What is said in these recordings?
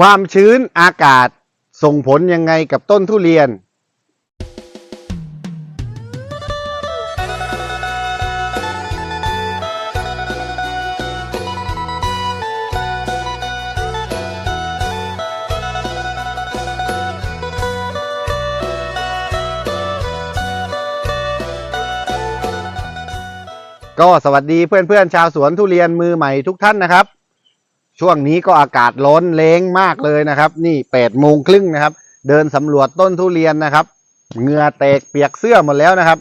ความชื้นอากาศส่งผลยังไงกับต้นทุเรียน ก็สวัสดีเพื่อนๆชาวสวนทุเรียนมือใหม่ทุกท่านนะครับ ช่วงนี้ก็อากาศร้อนแรงมากเลยนะครับ นี่แปดโมงครึ่งนะครับ เดินสำรวจต้นทุเรียนนะครับเหงื่อแตกเปียกเสื้อหมดแล้วนะครับ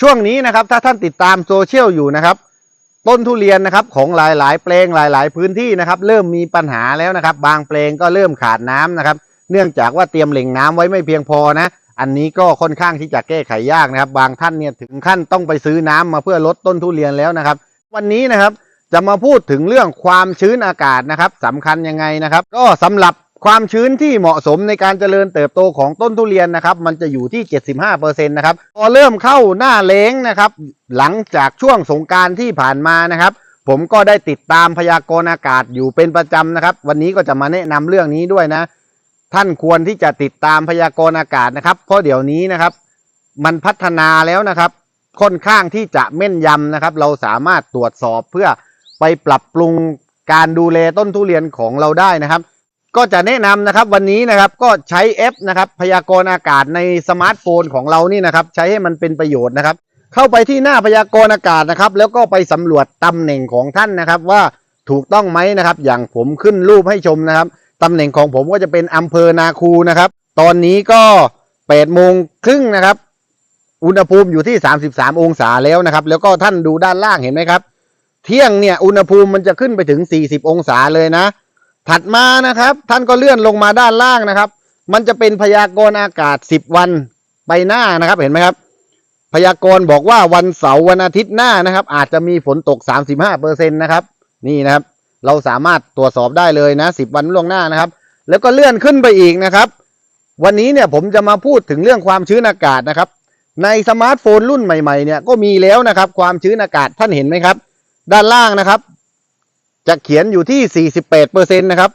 ช่วงนี้นะครับ ถ้าท่านติดตามโซเชียลอยู่นะครับ ต้นทุเรียนนะครับของหลาย ๆ แปลงหลาย ๆ พื้นที่นะครับ เริ่มมีปัญหาแล้วนะครับ บางแปลงก็เริ่มขาดน้ำนะครับ เนื่องจากว่าเตรียมแหล่งน้ำไว้ไม่เพียงพอนะ อันนี้ก็ค่อนข้างที่จะแก้ไขยากนะครับ บางท่านเนี่ยถึงขั้นต้องไปซื้อน้ำมาเพื่อลดต้นทุเรียนแล้วนะครับ วันนี้นะครับ จะมาพูดถึงเรื่องความชื้นอากาศนะครับสำคัญยังไงนะครับ ก็สำหรับความชื้นที่เหมาะสมในการเจริญเติบโตของต้นทุเรียนนะครับ มันจะอยู่ที่ 75%นะครับพอเริ่มเข้าหน้าแล้งนะครับ หลังจากช่วงสงการที่ผ่านมานะครับ ผมก็ได้ติดตามพยากรณ์อากาศอยู่เป็นประจำนะครับ วันนี้ก็จะมาแนะนำเรื่องนี้ด้วยนะ ท่านควรที่จะติดตามพยากรณ์อากาศนะครับ เพราะเดี๋ยวนี้นะครับ มันพัฒนาแล้วนะครับ ค่อนข้างที่จะแม่นยำนะครับ เราสามารถตรวจสอบเพื่อ ไปปรับปรุงการดูแลต้นทุเรียนของเราได้นะครับ ก็จะแนะนำนะครับวันนี้นะครับก็ใช้แอปนะครับพยากรณ์อากาศในสมาร์ทโฟนของเรานี่นะครับ ใช้ให้มันเป็นประโยชน์นะครับ เข้าไปที่หน้าพยากรณ์อากาศนะครับ แล้วก็ไปสำรวจตำแหน่งของท่านนะครับ ว่าถูกต้องไหมนะครับ อย่างผมขึ้นรูปให้ชมนะครับตำแหน่งของผมก็จะเป็นอำเภอนาคูนะครับ ตอนนี้ก็แปดโมงครึ่งนะครับ อุณหภูมิอยู่ที่ 33 องศาแล้วนะครับ แล้วก็ท่านดูด้านล่างเห็นไหมครับ เที่ยงเนี่ยอุณหภูมิมันจะขึ้นไปถึง 40 องศาเลยนะ ถัดมานะครับ ท่านก็เลื่อนลงมาด้านล่างนะครับ มันจะเป็นพยากรณ์อากาศ 10 วันไปหน้านะครับเห็นไหมครับ พยากรณ์บอกว่าวันเสาร์วันอาทิตย์หน้านะครับ อาจจะมีฝนตก 35เปอร์เซ็นต์นะครับนี่นะครับ เราสามารถตรวจสอบได้เลยนะ 10 วันล่วงหน้านะครับ แล้วก็เลื่อนขึ้นไปอีกนะครับ วันนี้เนี่ยผมจะมาพูดถึงเรื่องความชื้นอากาศนะครับ ในสมาร์ทโฟนรุ่นใหม่ๆเนี่ยก็มีแล้วนะครับ ความชื้นอากาศท่านเห็นไหมครับ ด้านล่างนะครับ จะเขียนอยู่ที่ 48เปอร์เซ็นต์นะครับ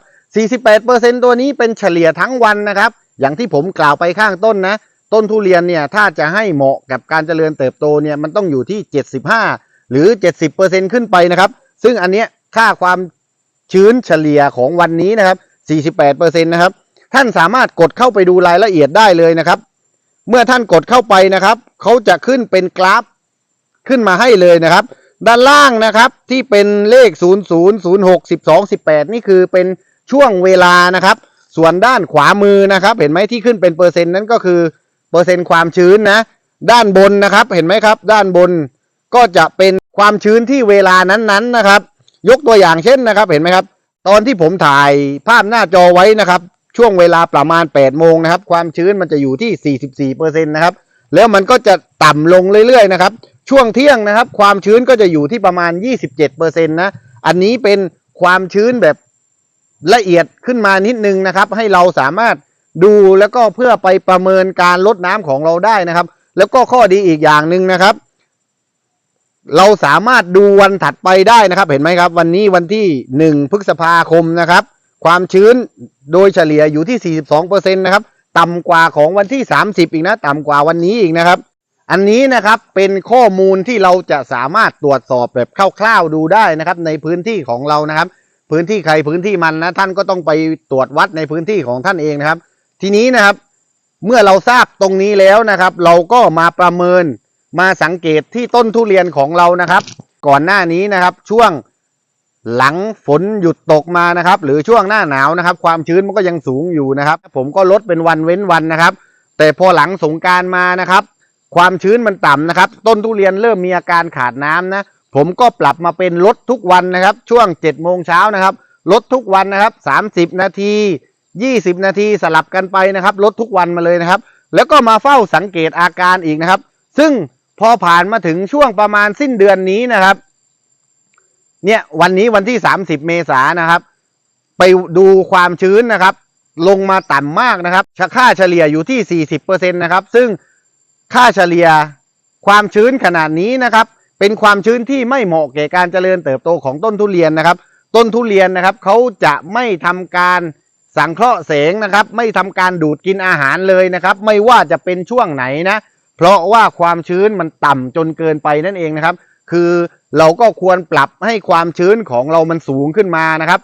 48เปอร์เซ็นต์ตัวนี้เป็นเฉลี่ยทั้งวันนะครับ อย่างที่ผมกล่าวไปข้างต้นนะ ต้นทุเรียนเนี่ยถ้าจะให้เหมาะกับการเจริญเติบโตเนี่ยมันต้องอยู่ที่ 75 หรือ 70เปอร์เซ็นต์ขึ้นไปนะครับ ซึ่งอันเนี้ยค่าความชื้นเฉลี่ยของวันนี้นะครับ 48เปอร์เซ็นต์นะครับ ท่านสามารถกดเข้าไปดูรายละเอียดได้เลยนะครับ เมื่อท่านกดเข้าไปนะครับ เขาจะขึ้นเป็นกราฟขึ้นมาให้เลยนะครับ ด้านล่างนะครับที่เป็นเลข 0 0 0 6 12 18 นี่คือเป็นช่วงเวลานะครับ ส่วนด้านขวามือนะครับ เห็นไหมที่ขึ้นเป็นเปอร์เซ็นต์นั้นก็คือเปอร์เซ็นต์ความชื้นนะ ด้านบนนะครับเห็นไหมครับ ด้านบนก็จะเป็นความชื้นที่เวลานั้นๆนะครับ ยกตัวอย่างเช่นนะครับ เห็นไหมครับ ตอนที่ผมถ่ายภาพหน้าจอไว้นะครับ ช่วงเวลาประมาณ8โมงนะครับ ความชื้นมันจะอยู่ที่ 44เปอร์เซ็นต์นะครับแล้วมันก็จะต่ำลงเรื่อยๆนะครับ ช่วงเที่ยงนะครับ ความชื้นก็จะอยู่ที่ประมาณ 27เปอร์เซ็นต์นะอันนี้เป็นความชื้นแบบละเอียดขึ้นมานิดนึงนะครับ ให้เราสามารถดูแล้วก็เพื่อไปประเมินการลดน้ำของเราได้นะครับ แล้วก็ข้อดีอีกอย่างหนึ่งนะครับ เราสามารถดูวันถัดไปได้นะครับ เห็นไหมครับ วันนี้วันที่หนึ่งพฤษภาคมนะครับ ความชื้นโดยเฉลี่ยอยู่ที่ 42เปอร์เซ็นต์นะครับ ต่ำกว่าของวันที่ 30 อีกนะ ต่ำกว่าวันนี้อีกนะครับ อันนี้นะครับเป็นข้อมูลที่เราจะสามารถตรวจสอบแบบคร่าวๆดูได้นะครับ ในพื้นที่ของเรานะครับ พื้นที่ใครพื้นที่มันนะท่านก็ต้องไปตรวจวัดในพื้นที่ของท่านเองนะครับ ทีนี้นะครับเมื่อเราทราบตรงนี้แล้วนะครับ เราก็มาประเมินมาสังเกตที่ต้นทุเรียนของเรานะครับ ก่อนหน้านี้นะครับช่วงหลังฝนหยุดตกมานะครับ หรือช่วงหน้าหนาวนะครับ ความชื้นมันก็ยังสูงอยู่นะครับ ผมก็ลดเป็นวันเว้นวันนะครับ แต่พอหลังสงการมานะครับ ความชื้นมันต่ำนะครับ ต้นทุเรียนเริ่มมีอาการขาดน้ำนะ ผมก็ปรับมาเป็นลดทุกวันนะครับ ช่วง7จ็ดโมงเช้านะครับลดทุกวันนะครับ 30 นาที 20 นาทีสลับกันไปนะครับลดทุกวันมาเลยนะครับ แล้วก็มาเฝ้าสังเกตอาการอีกนะครับ ซึ่งพอผ่านมาถึงช่วงประมาณสิ้นเดือนนี้นะครับ เนี่ยวันนี้วันที่ 30 เมษายนนะครับ ไปดูความชื้นนะครับ ลงมาต่ำมากนะครับค่าเฉลี่ยอยู่ที่ 40%นะครับ ซึ่ง ค่าเฉลี่ยความชื้นขนาดนี้นะครับ เป็นความชื้นที่ไม่เหมาะแก่การเจริญเติบโตของต้นทุเรียนนะครับ ต้นทุเรียนนะครับเขาจะไม่ทำการสังเคราะห์แสงนะครับ ไม่ทำการดูดกินอาหารเลยนะครับ ไม่ว่าจะเป็นช่วงไหนนะ เพราะว่าความชื้นมันต่ำจนเกินไปนั่นเองนะครับ คือเราก็ควรปรับให้ความชื้นของเรามันสูงขึ้นมานะครับ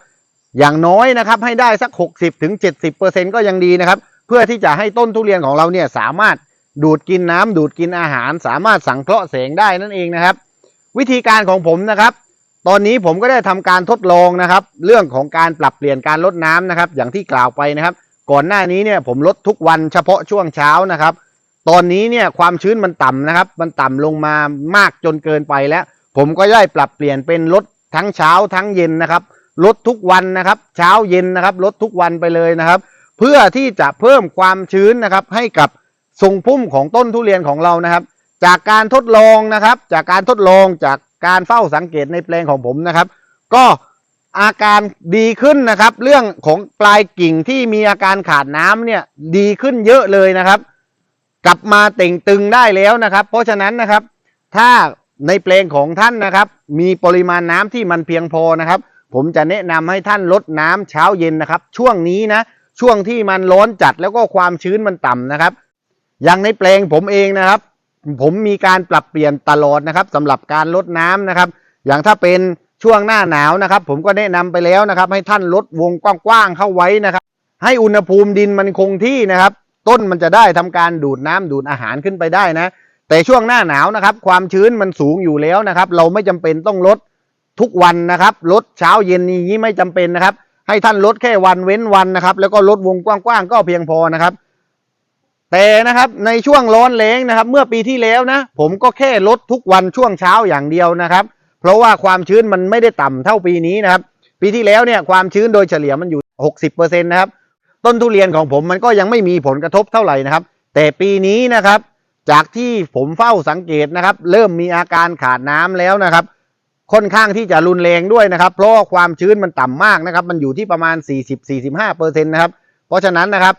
อย่างน้อยนะครับให้ได้สัก 60ถึง70%ก็ยังดีนะครับ เพื่อที่จะให้ต้นทุเรียนของเราเนี่ยสามารถ ดูดกินน้ำดูดกินอาหาร สามารถสังเคราะห์แสงได้นั่นเองนะครับ วิธีการของผมนะครับ ตอนนี้ผมก็ได้ทำการทดลองนะครับ เรื่องของการปรับเปลี่ยนการลดน้ำนะครับ อย่างที่กล่าวไปนะครับ ก่อนหน้านี้เนี่ยผมลดทุกวันเฉพาะช่วงเช้านะครับ ตอนนี้เนี่ยความชื้นมันต่ำนะครับ มันต่ำลงมามากจนเกินไปแล้ว ผมก็ได้ปรับเปลี่ยนเป็นลดทั้งเช้าทั้งเย็นนะครับลดทุกวันนะครับ เช้าเย็นนะครับลดทุกวันไปเลยนะครับ เพื่อที่จะเพิ่มความชื้นนะครับให้กับ ทรงพุ่มของต้นทุเรียนของเรานะครับ จากการทดลองนะครับ จากการทดลองจากการเฝ้าสังเกตในแปลงของผมนะครับ ก็อาการดีขึ้นนะครับ เรื่องของปลายกิ่งที่มีอาการขาดน้ำเนี่ยดีขึ้นเยอะเลยนะครับ กลับมาเต่งตึงได้แล้วนะครับ เพราะฉะนั้นนะครับ ถ้าในแปลงของท่านนะครับ มีปริมาณน้ำที่มันเพียงพอนะครับ ผมจะแนะนำให้ท่านลดน้ำเช้าเย็นนะครับ ช่วงนี้นะช่วงที่มันร้อนจัดแล้วก็ความชื้นมันต่ำนะครับ อย่างในแปลงผมเองนะครับ ผมมีการปรับเปลี่ยนตลอดนะครับสำหรับการลดน้ำนะครับ อย่างถ้าเป็นช่วงหน้าหนาวนะครับ ผมก็แนะนำไปแล้วนะครับ ให้ท่านลดวงกว้างๆเข้าไว้นะครับ ให้อุณหภูมิดินมันคงที่นะครับ ต้นมันจะได้ทำการดูดน้ำดูดอาหารขึ้นไปได้นะ แต่ช่วงหน้าหนาวนะครับ ความชื้นมันสูงอยู่แล้วนะครับ เราไม่จำเป็นต้องลดทุกวันนะครับลดเช้าเย็นนี้ไม่จำเป็นนะครับ ให้ท่านลดแค่วันเว้นวันนะครับ แล้วก็ลดวงกว้างๆก็เพียงพอนะครับ แต่นะครับในช่วงร้อนแล้งนะครับ เมื่อปีที่แล้วนะ ผมก็แค่ลดทุกวันช่วงเช้าอย่างเดียวนะครับ เพราะว่าความชื้นมันไม่ได้ต่ำเท่าปีนี้นะครับ ปีที่แล้วเนี่ยความชื้นโดยเฉลี่ยมันอยู่ 60%นะครับต้นทุเรียนของผมมันก็ยังไม่มีผลกระทบเท่าไหร่นะครับ แต่ปีนี้นะครับ จากที่ผมเฝ้าสังเกตนะครับ เริ่มมีอาการขาดน้ำแล้วนะครับ ค่อนข้างที่จะรุนแรงด้วยนะครับ เพราะว่าความชื้นมันต่ำมากนะครับ มันอยู่ที่ประมาณ 40-45%นะครับเพราะฉะนั้นนะครับ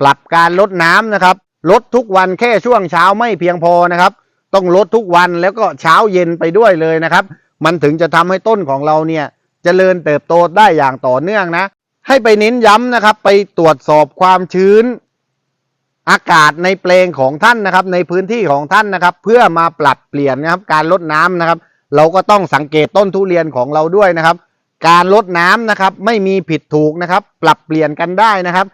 ปรับการลดน้ำนะครับลดทุกวันแค่ช่วงเช้าไม่เพียงพอนะครับ ต้องลดทุกวันแล้วก็เช้าเย็นไปด้วยเลยนะครับ มันถึงจะทำให้ต้นของเราเนี่ยเจริญเติบโตได้อย่างต่อเนื่องนะ ให้ไปเน้นย้ำนะครับ ไปตรวจสอบความชื้น อากาศในแปลงของท่านนะครับ ในพื้นที่ของท่านนะครับ เพื่อมาปรับเปลี่ยนนะครับ การลดน้ำนะครับ เราก็ต้องสังเกตต้นทุเรียนของเราด้วยนะครับ การลดน้ำนะครับ ไม่มีผิดถูกนะครับ ปรับเปลี่ยนกันได้นะครับ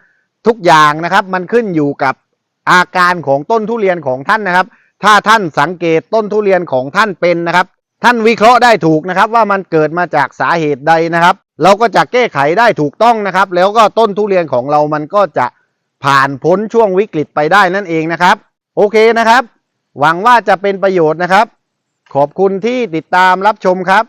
ทุกอย่างนะครับมันขึ้นอยู่กับอาการของต้นทุเรียนของท่านนะครับ ถ้าท่านสังเกตต้นทุเรียนของท่านเป็นนะครับ ท่านวิเคราะห์ได้ถูกนะครับ ว่ามันเกิดมาจากสาเหตุใดนะครับ เราก็จะแก้ไขได้ถูกต้องนะครับ แล้วก็ต้นทุเรียนของเรามันก็จะผ่านพ้นช่วงวิกฤตไปได้นั่นเองนะครับ โอเคนะครับ หวังว่าจะเป็นประโยชน์นะครับ ขอบคุณที่ติดตามรับชมครับ